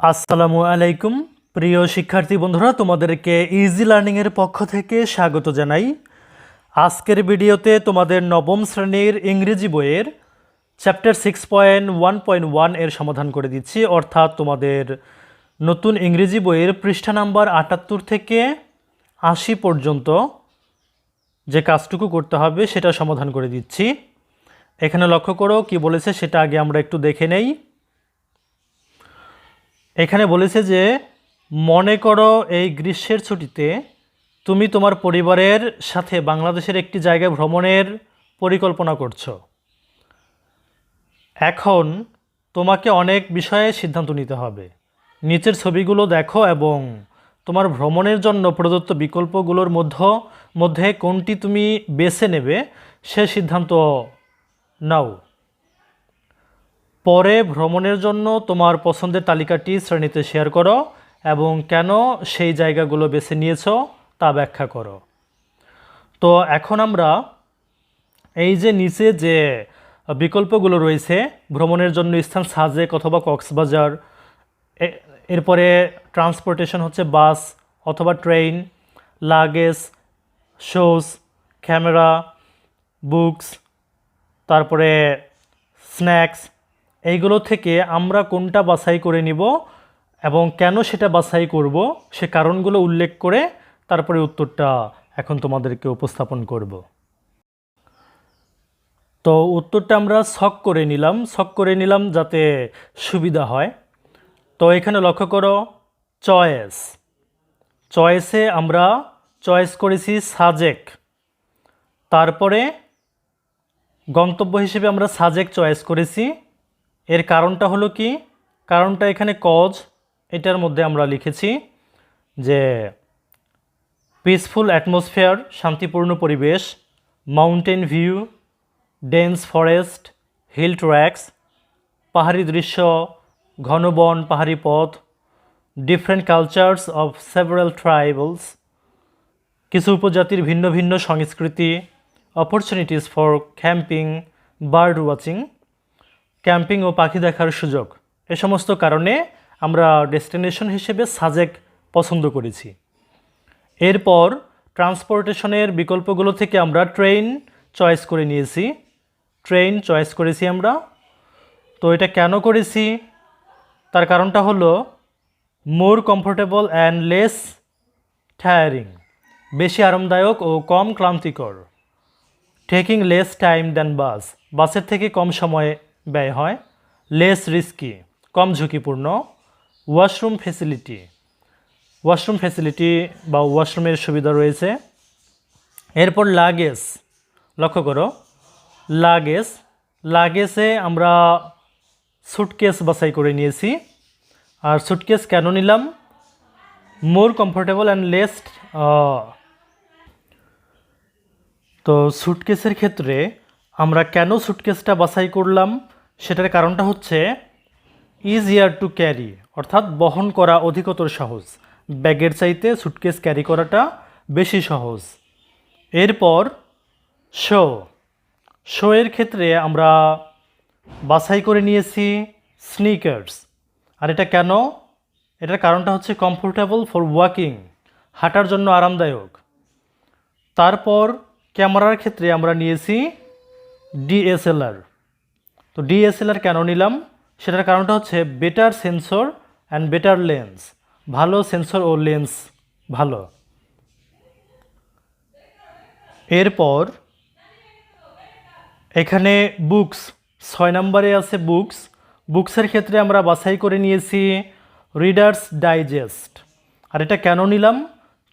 আসসালামু আলাইকুম। প্রিয় শিক্ষার্থী বন্ধুরা, তোমাদেরকে ইজি লার্নিংয়ের পক্ষ থেকে স্বাগত জানাই। আজকের ভিডিওতে তোমাদের নবম শ্রেণির ইংরেজি বইয়ের chapter six point one point ওয়ানের সমাধান করে দিচ্ছি। অর্থাৎ তোমাদের নতুন ইংরেজি বইয়ের পৃষ্ঠা নাম্বার আটাত্তর থেকে আশি পর্যন্ত যে কাজটুকু করতে হবে, সেটা সমাধান করে দিচ্ছি। এখানে লক্ষ্য করো কি বলেছে, সেটা আগে আমরা একটু দেখে নেই। এখানে বলেছে যে, মনে করো এই গ্রীষ্মের ছুটিতে তুমি তোমার পরিবারের সাথে বাংলাদেশের একটি জায়গায় ভ্রমণের পরিকল্পনা করছ। এখন তোমাকে অনেক বিষয়ে সিদ্ধান্ত নিতে হবে। নিচের ছবিগুলো দেখো এবং তোমার ভ্রমণের জন্য প্রদত্ত বিকল্পগুলোর মধ্য, মধ্যে কোনটি তুমি বেছে নেবে সে সিদ্ধান্ত নাও। পরে ভ্রমণের জন্য তোমার পছন্দের তালিকাটি শ্রেণীতে শেয়ার করো এবং কেন সেই জায়গাগুলো বেছে নিয়েছো তা ব্যাখ্যা করো। তো এখন আমরা এই যে নিচে যে বিকল্পগুলো রয়েছে, ভ্রমণের জন্য স্থান সাজেক অথবা কক্সবাজার এরপরে ট্রান্সপোর্টেশন হচ্ছে বাস অথবা train, luggage, shoes, camera, books, তারপরে স্ন্যাক্স এইগুলো থেকে আমরা কোনটা বাছাই করে নিব এবং কেন সেটা বাছাই করব, সে কারণগুলো উল্লেখ করে তারপরে উত্তরটা এখন তোমাদেরকে উপস্থাপন করব। তো উত্তরটা আমরা ছক করে নিলাম, ছক করে নিলাম যাতে সুবিধা হয়। তো এখানে লক্ষ্য করো, চয়েস। চয়েসে আমরা চয়েস করেছি সাজেক। তারপরে গন্তব্য হিসেবে আমরা সাজেক চয়েস করেছি। এর কারণটা হলো কি? কারণটা এখানে কজ এটার মধ্যে আমরা লিখেছি যে পিসফুল অ্যাটমসফিয়ার শান্তিপূর্ণ পরিবেশ mountain view dense forest hill tracks পাহাড়ি দৃশ্য, ঘন বন, পাহাড়ি পথ different cultures of several tribals কিছু উপজাতির ভিন্ন ভিন্ন সংস্কৃতি opportunities for camping bird watching camping ও পাখি দেখার সুযোগ। এ সমস্ত কারণে আমরা ডেস্টিনেশন হিসেবে সাজেক পছন্দ করেছি। এরপর ট্রান্সপোর্টেশনের বিকল্পগুলো থেকে আমরা ট্রেন চয়েস করে নিয়েছি। ট্রেন চয়েস করেছি আমরা। তো এটা কেন করেছি? তার কারণটা হলো more comfortable and less tiring. বেশি আরামদায়ক ও কম ক্লান্তিকর। Taking less time than bus. বাসের থেকে কম সময় ব্যয় হয় লেস রিস্কি কম ঝুঁকিপূর্ণ ওয়াশরুম ফেসিলিটি ওয়াশরুম ফেসিলিটি বা ওয়াশরুমের সুবিধা রয়েছে। এরপর লাগেজ লক্ষ্য করো লাগেজ লাগেজে আমরা সুটকেস বাছাই করে নিয়েছি। আর সুটকেস কেন নিলাম? মোর কমফোর্টেবল অ্যান্ড লেস্ট তো সুটকেসের ক্ষেত্রে আমরা কেন সুটকেসটা বাছাই করলাম? সেটার কারণটা হচ্ছে ইজিয়ার টু ক্যারি অর্থাৎ বহন করা অধিকতর সহজ। ব্যাগের চাইতে সুটকেস ক্যারি করাটা বেশি সহজ। এরপর শো শো এর ক্ষেত্রে আমরা বাছাই করে নিয়েছি স্নিকার্স আর এটা কেন? এটার কারণটা হচ্ছে কমফোর্টেবল ফর ওয়াকিং হাঁটার জন্য আরামদায়ক। তারপর ক্যামেরার ক্ষেত্রে আমরা নিয়েছি ডিএসএলআর তো ডিএসএলআর কেন নিলাম? সেটার কারণটা হচ্ছে better sensor and better lens ভালো সেন্সর ও লেন্স ভালো। এরপর এখানে বুকস ছয় নম্বরে আছে বুকস বুকসের ক্ষেত্রে আমরা বাছাই করে নিয়েছি রিডার্স ডাইজেস্ট আর এটা কেন নিলাম?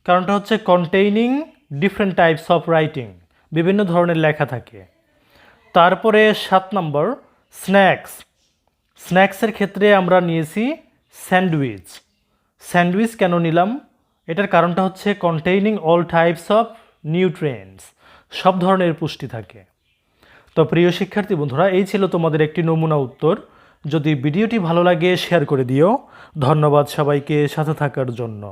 কারণটা হচ্ছে containing different types of writing বিভিন্ন ধরনের লেখা থাকে। তারপরে সাত নম্বর স্ন্যাক্স স্ন্যাক্সের ক্ষেত্রে আমরা নিয়েছি স্যান্ডউইচ। স্যান্ডউইচ কেন নিলাম? এটার কারণটা হচ্ছে containing all types of nutrients সব ধরনের পুষ্টি থাকে। তো প্রিয় শিক্ষার্থী বন্ধুরা, এই ছিল তোমাদের একটি নমুনা উত্তর। যদি ভিডিওটি ভালো লাগে শেয়ার করে দিও। ধন্যবাদ সবাইকে সাথে থাকার জন্য।